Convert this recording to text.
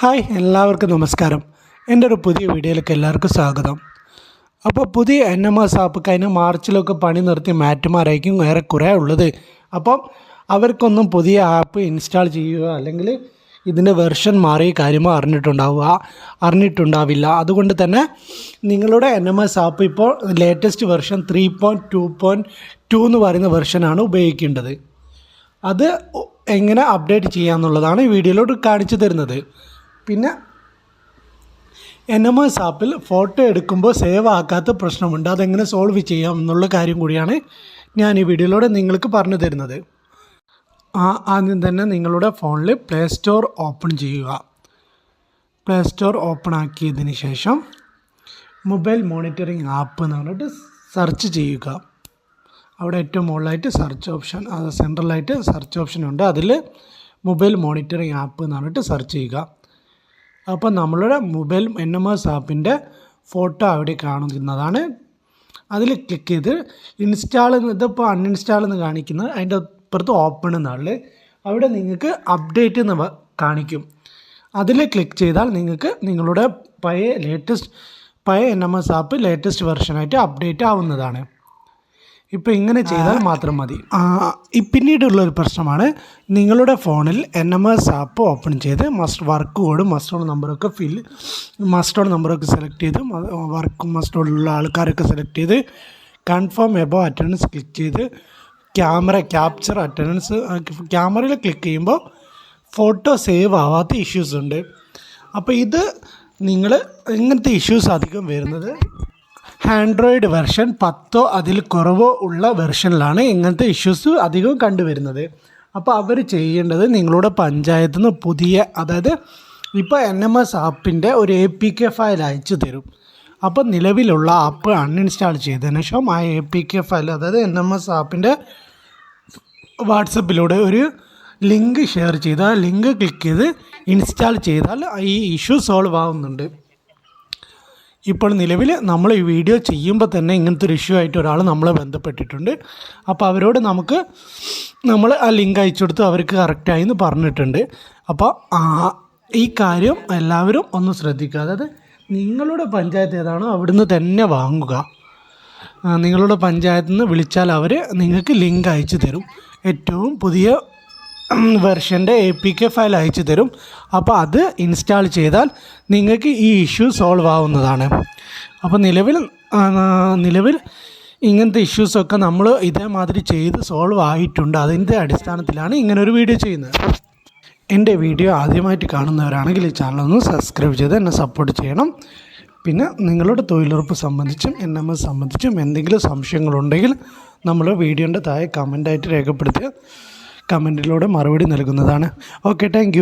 Hi എല്ലാവർക്കും നമസ്കാരം. എന്റെ ഒരു പുതിയ വീഡിയോയിലേക്ക് എല്ലാവർക്കും സ്വാഗതം. അപ്പോൾ പുതിയ എൻ എം എസ് ആപ്പ് കഴിഞ്ഞ മാർച്ചിലൊക്കെ പണി നിർത്തി മാറ്റുമാരായിരിക്കും ഏറെക്കുറെ ഉള്ളത്. അപ്പം അവർക്കൊന്നും പുതിയ ആപ്പ് ഇൻസ്റ്റാൾ ചെയ്യുക അല്ലെങ്കിൽ ഇതിന്റെ വെർഷൻ മാറിയ കാര്യമോ അറിഞ്ഞിട്ടുണ്ടാവുക അറിഞ്ഞിട്ടുണ്ടാവില്ല. അതുകൊണ്ട് തന്നെ നിങ്ങളുടെ എൻ എം എസ് ആപ്പ് ഇപ്പോൾ latest version three point two point two എന്ന് പറയുന്ന വെർഷനാണ് ഉപയോഗിക്കേണ്ടത്. അത് എങ്ങനെ അപ്ഡേറ്റ് ചെയ്യാമെന്നുള്ളതാണ് ഈ വീഡിയോയിലോട്ട് കാണിച്ചു തരുന്നത്. പിന്നെ എൻ എം എസ് ആപ്പിൽ ഫോട്ടോ എടുക്കുമ്പോൾ സേവ് ആക്കാത്ത പ്രശ്നമുണ്ട്. അതെങ്ങനെ സോൾവ് ചെയ്യാം എന്നുള്ള കാര്യം കൂടിയാണ് ഞാൻ ഈ വീഡിയോയിലൂടെ നിങ്ങൾക്ക് പറഞ്ഞു തരുന്നത്. ആ ആദ്യം തന്നെ നിങ്ങളുടെ ഫോണിൽ പ്ലേ സ്റ്റോർ ഓപ്പൺ ചെയ്യുക. പ്ലേ സ്റ്റോർ ഓപ്പൺ ആക്കിയതിന് ശേഷം മൊബൈൽ മോണിറ്ററിംഗ് ആപ്പ് എന്ന് പറഞ്ഞിട്ട് സെർച്ച് ചെയ്യുക. അവിടെ ഏറ്റവും മുകളിലായിട്ട് സെർച്ച് ഓപ്ഷൻ അത് സെൻട്രലായിട്ട് സെർച്ച് ഓപ്ഷൻ ഉണ്ട്. അതിൽ മൊബൈൽ മോണിറ്ററിംഗ് ആപ്പ് എന്ന് പറഞ്ഞിട്ട് സെർച്ച് ചെയ്യുക. അപ്പോൾ നമ്മളുടെ മൊബൈൽ എൻ എം എസ് ആപ്പിന്റെ ഫോട്ടോ അവിടെ കാണുന്നതാണ്. അതിൽ ക്ലിക്ക് ചെയ്ത് ഇൻസ്റ്റാൾ എന്ന് ഇതിപ്പോൾ അൺഇൻസ്റ്റാൾ എന്ന് കാണിക്കുന്നത്. അതിന്റെ അപ്പുറത്ത് ഓപ്പൺ എന്നാണ്. അവിടെ നിങ്ങൾക്ക് അപ്ഡേറ്റ് എന്ന് കാണിക്കും. അതിൽ ക്ലിക്ക് ചെയ്താൽ നിങ്ങൾക്ക് നിങ്ങളുടെ പഴയ ലേറ്റസ്റ്റ് പഴയ N M S app latest വെർഷനായിട്ട് update ആവുന്നതാണ്. ഇപ്പോൾ ഇങ്ങനെ ചെയ്താൽ മാത്രം മതി. ആ, ഈ പിന്നീടുള്ളൊരു പ്രശ്നമാണ് നിങ്ങളുടെ ഫോണിൽ N M S app open ചെയ്ത് മസ്റ്റ് വർക്ക് കോഡും മസ്റ്റോൺ നമ്പറൊക്കെ ഫിൽ മസ്റ്റോൺ നമ്പറൊക്കെ സെലക്ട് ചെയ്ത് വർക്ക് മസ്റ്റോണിലുള്ള ആൾക്കാരൊക്കെ സെലക്ട് ചെയ്ത് കൺഫേം എബോ അറ്റൻഡൻസ് ക്ലിക്ക് ചെയ്ത് ക്യാമറ ക്യാപ്ചർ അറ്റൻഡൻസ് ക്യാമറയിൽ ക്ലിക്ക് ചെയ്യുമ്പോൾ ഫോട്ടോ സേവ് ആവാത്ത ഇഷ്യൂസ് ഉണ്ട്. അപ്പോൾ ഇത് നിങ്ങൾ ഇങ്ങനത്തെ ഇഷ്യൂസ് അധികം വരുന്നത് ആൻഡ്രോയിഡ് വെർഷൻ പത്തോ അതിൽ കുറവോ ഉള്ള വെർഷനിലാണ് ഇങ്ങനത്തെ ഇഷ്യൂസ് അധികവും കണ്ടുവരുന്നത്. അപ്പോൾ അവർ ചെയ്യേണ്ടത് നിങ്ങളുടെ പഞ്ചായത്തിൽ നിന്ന് പുതിയ അതായത് ഇപ്പോൾ എൻ എം എസ് ആപ്പിന്റെ ഒരു എ പി കെ ഫയൽ അയച്ചു തരും. അപ്പോൾ നിലവിലുള്ള ആപ്പ് അൺഇൻസ്റ്റാൾ ചെയ്തതിന് ശേഷം ആ എ പി കെ ഫയൽ അതായത് എൻ എം എസ് ആപ്പിന്റെ വാട്സപ്പിലൂടെ ഒരു ലിങ്ക് ഷെയർ ചെയ്ത് ആ ലിങ്ക് ക്ലിക്ക് ചെയ്ത് ഇൻസ്റ്റാൾ ചെയ്താൽ ഈ ഇഷ്യൂ സോൾവ് ആവുന്നുണ്ട്. ഇപ്പോൾ നിലവിൽ നമ്മൾ ഈ വീഡിയോ ചെയ്യുമ്പോൾ തന്നെ ഇങ്ങനത്തെ ഒരു ഇഷ്യൂ ആയിട്ട് ഒരാൾ നമ്മളെ ബന്ധപ്പെട്ടിട്ടുണ്ട്. അപ്പോൾ അവരോട് നമുക്ക് നമ്മൾ ആ ലിങ്ക് അയച്ചു കൊടുത്ത് അവർക്ക് കറക്റ്റായി എന്ന് പറഞ്ഞിട്ടുണ്ട്. അപ്പോൾ ഈ കാര്യം എല്ലാവരും ഒന്ന് ശ്രദ്ധിക്കുക. അതായത് നിങ്ങളുടെ പഞ്ചായത്ത് ഏതാണോ അവിടുന്ന് തന്നെ വാങ്ങുക. നിങ്ങളുടെ പഞ്ചായത്തിൽ നിന്ന് വിളിച്ചാൽ അവർ നിങ്ങൾക്ക് ലിങ്ക് അയച്ചു തരും. ഏറ്റവും പുതിയ വെർഷന്റെ എ പി കെ ഫയൽ അയച്ചു തരും. അപ്പോൾ അത് ഇൻസ്റ്റാൾ ചെയ്താൽ നിങ്ങൾക്ക് ഈ ഇഷ്യൂ സോൾവ് ആവുന്നതാണ്. അപ്പോൾ നിലവിൽ നിലവിൽ ഇങ്ങനത്തെ ഇഷ്യൂസൊക്കെ നമ്മൾ ഇതേമാതിരി ചെയ്ത് സോൾവ് ആയിട്ടുണ്ട്. അതിന്റെ അടിസ്ഥാനത്തിലാണ് ഇങ്ങനെ ഒരു വീഡിയോ ചെയ്യുന്നത്. എന്റെ വീഡിയോ ആദ്യമായിട്ട് കാണുന്നവരാണെങ്കിൽ ഈ ചാനലൊന്ന് സബ്സ്ക്രൈബ് ചെയ്ത് എന്നെ സപ്പോർട്ട് ചെയ്യണം. പിന്നെ നിങ്ങളുടെ തൊഴിലുറപ്പ് സംബന്ധിച്ചും എൻ എം എസ് സംബന്ധിച്ചും എന്തെങ്കിലും സംശയങ്ങളുണ്ടെങ്കിൽ നമ്മൾ വീഡിയോന്റെ താഴെ കമന്റായിട്ട് രേഖപ്പെടുത്തിയ കമന്റിലൂടെ മറുപടി നൽകുന്നതാണ്. Okay thank